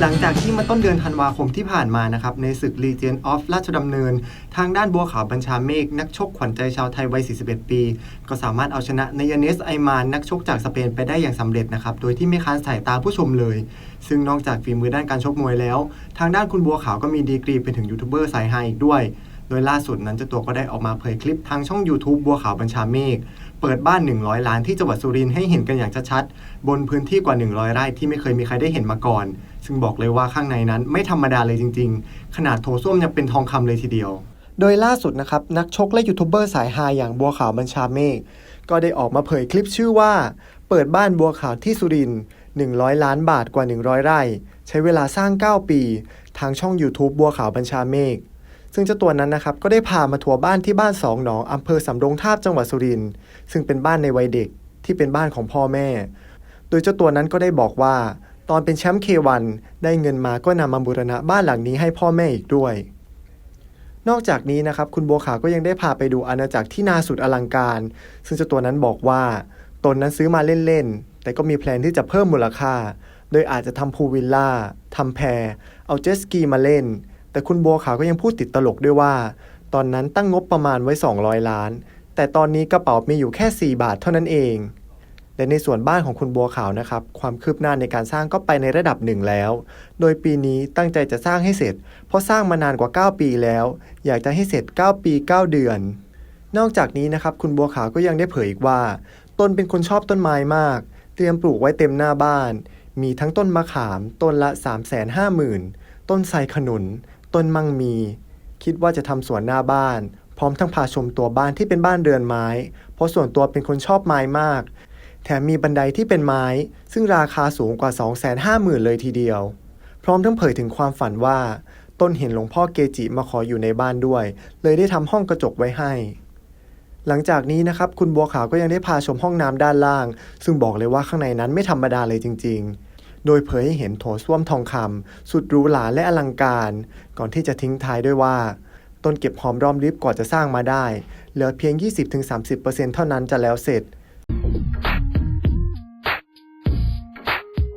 หลังจากที่มาต้นเดือนธันวาคมที่ผ่านมานะครับในศึก Legion of ราชดำเนิน ทางด้านบัวขาวบัญชาเมฆนักชกขวัญใจชาวไทยวัย 41 ปี ก็สามารถเอาชนะนายเนสไอมานนักชกจากสเปนไปได้อย่างสำเร็จนะครับโดยที่ไม่ค้านสายตาผู้ชมเลย ซึ่งนอกจากฝีมือด้านการชกมวยแล้ว ทางด้านคุณบัวขาวก็มีดีกรีเป็นถึงยูทูบเบอร์สายไฮอีกด้วย โดยล่าสุดนั้นเจ้าตัวก็ได้ออกมาเผยคลิปทางช่อง YouTube บัวขาวบัญชาเมฆ เปิดบ้าน 100 ล้านที่จังหวัดสุรินทร์ให้เห็นกันอย่างชัดๆบนพื้นที่กว่า 100 ไร่ที่ไม่เคยมีใครได้เห็นมาก่อน ซึ่งบอกเลยว่าข้างในนั้นไม่ธรรมดาเลยจริง ๆ ขนาดโถส้วมยังเป็นทองคำเลยทีเดียว โดยล่าสุดนะครับนักชกและยูทูบเบอร์สายฮาอย่างบัวขาวบัญชาเมฆก็ได้ออกมาเผยคลิปชื่อว่า เปิดบ้านบัวขาวที่สุรินทร์100 ล้านบาทกว่า 100 ไร่ ใช้เวลาสร้าง 9 ปี ทางช่อง YouTube บัวขาวบัญชาเมฆ ซึ่งเจ้าตัวนั้นนะครับก็ได้พามาทัวร์บ้านที่บ้านสองหนองอำเภอสำโรงทาบจังหวัดสุรินทร์ซึ่งเป็นบ้านในวัยเด็กที่เป็นบ้านของพ่อแม่ โดยเจ้าตัวนั้นก็ได้บอกว่า ตอนเป็นแชมป์เควันได้เงินมาก็นำมาบูรณะบ้านหลังนี้ให้พ่อแม่อีกด้วย นอกจากนี้นะครับคุณบัวขาวก็ยังได้พาไปดูอาณาจักรที่นาสุดอลังการ ซึ่งเจ้าตัวนั้นบอกว่า ตนนั้นซื้อมาเล่นๆแต่ก็มีแพลนที่จะเพิ่มมูลค่า โดยอาจจะทำพูวิลล่าทำแพรเอาเจสกีมาเล่น แต่คุณบัวขาวก็ยังพูดติดตลกด้วยว่า ตอนนั้นตั้งงบประมาณไว้ 200 ล้าน แต่ตอนนี้กระเป๋ามีอยู่แค่ 4 บาทเท่านั้นเองและในส่วนบ้านของคุณบัวขาวนะครับ ความคืบหน้าในการสร้างก็ไปในระดับหนึ่งแล้ว โดยปีนี้ตั้งใจจะสร้างให้เสร็จ เพราะสร้างมานานกว่า 9 ปีแล้ว อยากจะให้เสร็จ 9 ปี 9 เดือน นอกจากนี้นะครับ คุณบัวขาวก็ยังได้เผยอีกว่า ตนเป็นคนชอบต้นไม้มาก เตรียมปลูกไว้เต็มหน้าบ้าน มีทั้งต้นมะขาม ต้นละ 3 5 0 0 0 0ต้นไทรขนุน ต้นมั่งมี คิดว่าจะทำสวนหน้าบ้าน พร้อมทั้งพาชมตัวบ้านที่เป็นบ้านเรือนไม้ เพราะส่วนตัวเป็นคนชอบไม้มาก แถมมีบันไดที่เป็นไม้ ซึ่งราคาสูงกว่า 250,000 เลยทีเดียว พร้อมทั้งเผยถึงความฝันว่าต้นเห็นหลวงพ่อเกจิมาขออยู่ในบ้านด้วย เลยได้ทำห้องกระจกไว้ให้ หลังจากนี้นะครับ คุณบัวขาวก็ยังได้พาชมห้องน้ำด้านล่าง ซึ่งบอกเลยว่าข้างในนั้นไม่ธรรมดาเลยจริง ๆ โดยเผยให้เห็นโถส้วมทองคำสุดหรูหราและอลังการ ก่อนที่จะทิ้งท้ายด้วยว่า ต้นเก็บหอมรอมริบกว่าจะสร้างมาได้ เหลือเพียง 20-30%เท่านั้นจะแล้วเสร็จ